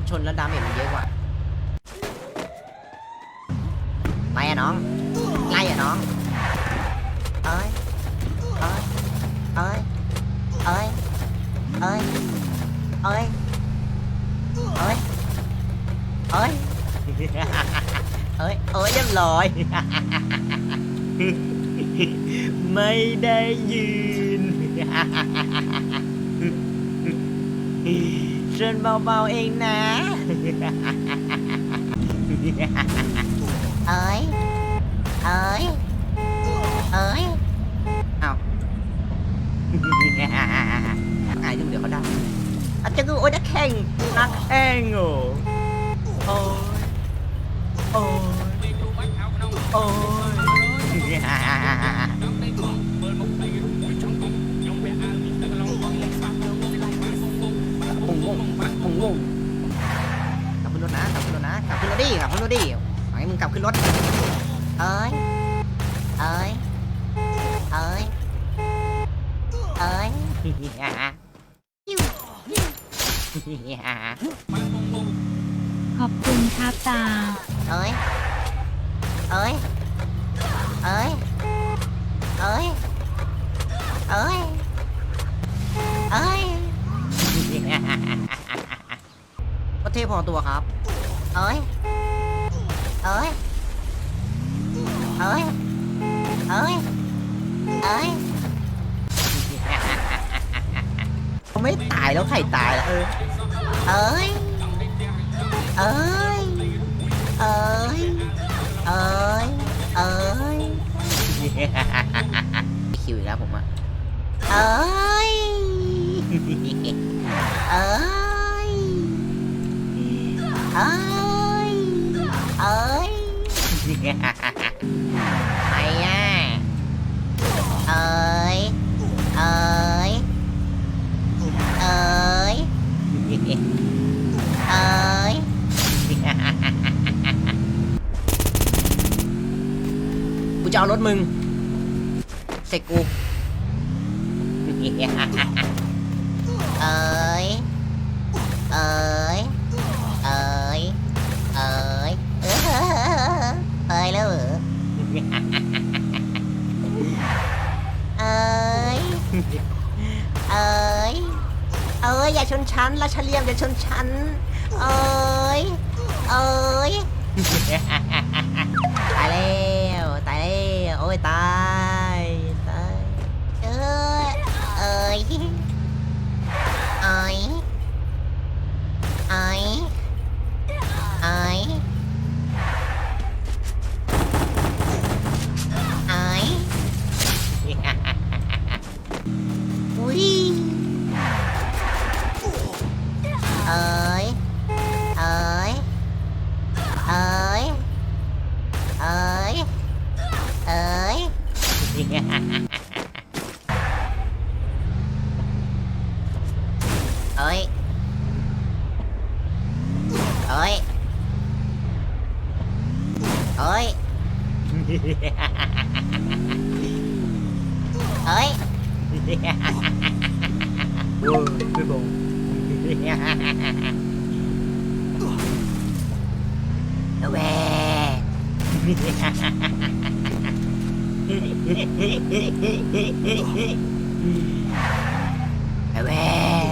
มันชนแล้วดาเมจมันเยอะกว่าไปอะน้องไล่อะน้องเอ้ยเอ้ยเอ้ยเอ้ยเอ้ยเอ้ยเอ้ยเอ้ยเอ้ยเอ้ยเรียบร้อยไม่ได้ยืน เชิญเบาๆเองนะ เอ้ย เอ้ย เอ้ย เอาไอ้ที่เดี๋ยวเขาได้อาจจะกูโอ้ยนักแข่งนักแข่งโอ้ นะกลับขึ้นรถดิกลับขึ้นรถดิไอ้มึงกลับขึ้นรถ เอ้ย เอ้ย เอ้ย เอ้ยขอบคุณครับตา เอ้ย เอ้ย เอ้ย เอ้ย เอ้ย เอ้ยก็เทพพอตัวครับ เอ้ย เขาไม่ตายแล้วใครตายแล้วเออเอ้ยเอ้ยเอ้ยเอ้ยเอ้ยคิวอีกแล้วผมอะเอ้ยเอ้ยเอ้ยเอ้ย จะเอารถมึงเสกกู เอ้ย เอ้ย เอ้ย เอ้ย เอ้ยเอ้ยแล้วเหรอเอ้ย เอ้ย เอ้ย อย่าชนชั้นราชเลียมอย่าชนชั้น เอ้ย เอ้ยตายแล้ว ơi ơi ơi ơi Whoa, people. Away. แวว